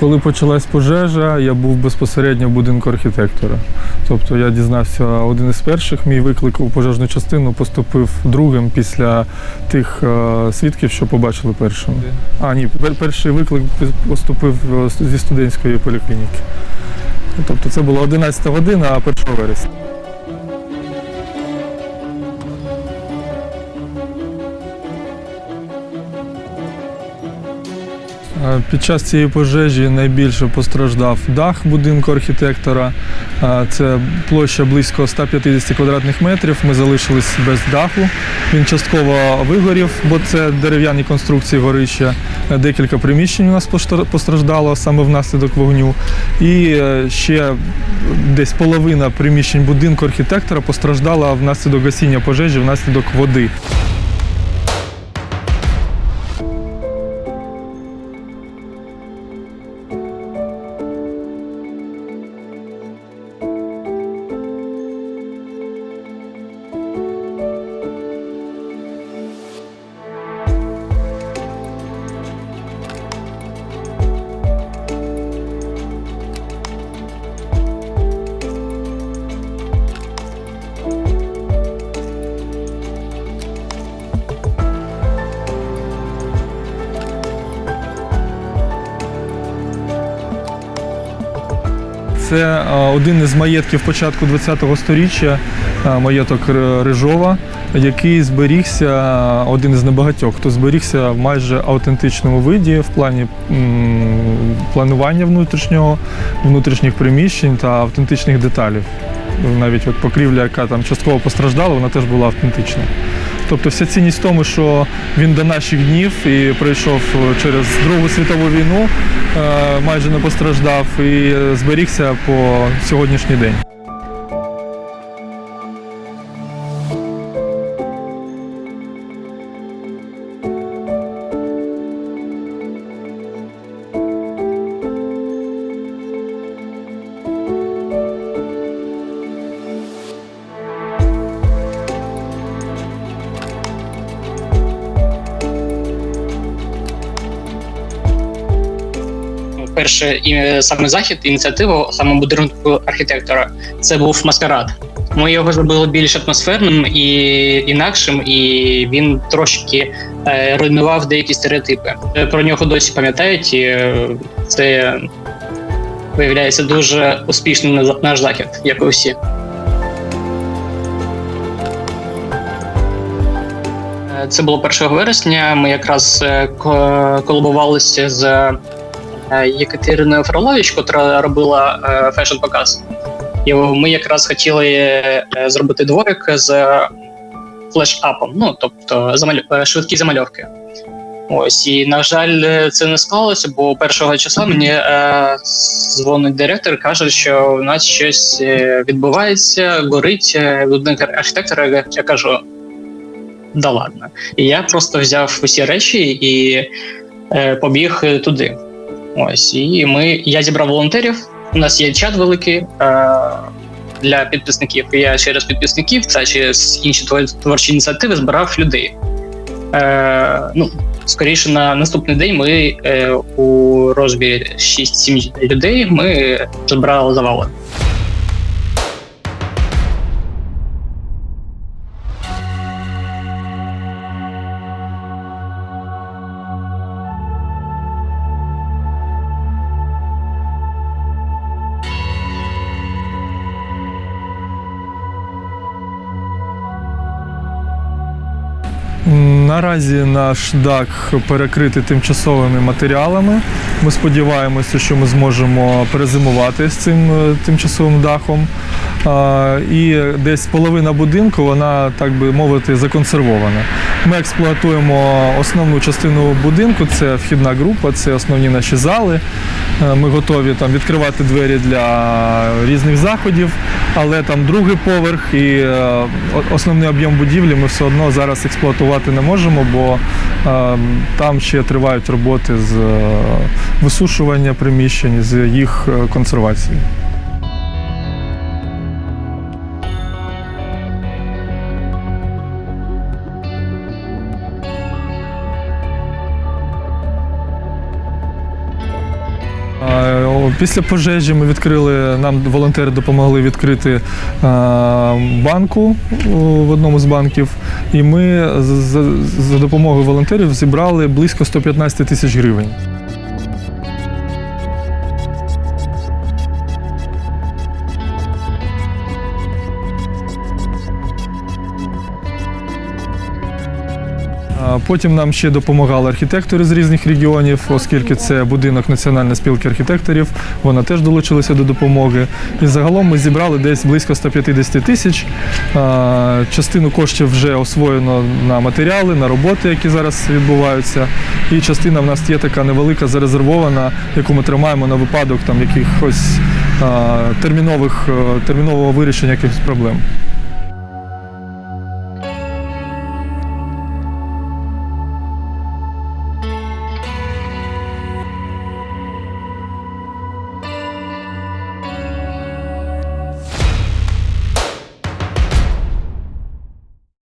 Коли почалась пожежа, я був безпосередньо в будинку архітектора. Тобто я дізнався один із перших. Мій виклик у пожежну частину поступив другим після тих е, свідків, що побачили першими. А, ні, перший виклик поступив е, зі студентської поліклініки. Тобто це була 11 година, а 1 вересня. Під час цієї пожежі найбільше постраждав дах будинку архітектора. Це площа близько 150 квадратних метрів. Ми залишились без даху. Він частково вигорів, бо це дерев'яні конструкції горища. Декілька приміщень у нас постраждало саме внаслідок вогню. І е, ще десь половина приміщень будинку архітектора постраждала внаслідок гасіння пожежі, внаслідок води. Це е, один із маєтків початку ХХ століття, е, маєток Рижова, який зберігся, е, один із небагатьох, хто зберігся в майже автентичному виді в плані планування внутрішнього, внутрішніх приміщень та автентичних деталей. Навіть от покрівля, яка там частково постраждала, вона теж була автентична. Тобто вся цінність в тому, що він до наших днів і пройшов через Другу світову війну, е, майже не постраждав і зберігся по сьогоднішній день. Перший і- саме захід, ініціативу саме будинку архітектора. Це був маскарад. Ми його зробили більш атмосферним і інакшим, і він трошки е, руйнував деякі стереотипи. Е, Про нього досі пам'ятають. І, е, це виявляється дуже успішним наш захід, як і усі. Е, Це було 1 вересня. Ми якраз е, ко- колабувалися з е, Єкатериною Фролович, котра робила е, фешн-показ. І ми якраз хотіли е, зробити дворик з флеш-апом, ну тобто замаль... е, швидкі замальовки. Ось, і на жаль, е, це не склалося, бо першого числа мені е, дзвонить директор, каже, що у нас щось е, відбувається, горить е, будинок архітектора. Я кажу, да ладно. І я просто взяв усі речі і е, побіг е, туди. Ось, і ми, я зібрав волонтерів. У нас є чат великий е, для підписників. Я через підписників та через інші творчі ініціативи збирав людей. Е, ну, скоріше на наступний день ми е, у розбірі 6-7 людей ми збирали завали. Наразі наш дах перекритий тимчасовими матеріалами. Ми сподіваємося, що ми зможемо перезимувати з цим е, тимчасовим дахом. І десь половина будинку, вона, так би мовити, законсервована. Ми експлуатуємо основну частину будинку, це вхідна група, це основні наші зали. Е, Ми готові там відкривати двері для різних заходів, але там другий поверх і е, основний об'єм будівлі ми все одно зараз експлуатувати не можемо, бо е, там ще тривають роботи з висушування приміщень, з їх консервації. Після пожежі ми відкрили, нам волонтери допомогли відкрити е, банку в одному з банків, і ми за допомогою волонтерів зібрали близько 115 тисяч гривень. Потім нам ще допомагали архітектори з різних регіонів, оскільки це будинок Національної спілки архітекторів. Вона теж долучилася до допомоги. І загалом ми зібрали десь близько 150 тисяч. Частину коштів вже освоєно на матеріали, на роботи, які зараз відбуваються. І частина в нас є така невелика зарезервована, яку ми тримаємо на випадок там якихось термінових е, термінового вирішення якихось проблем.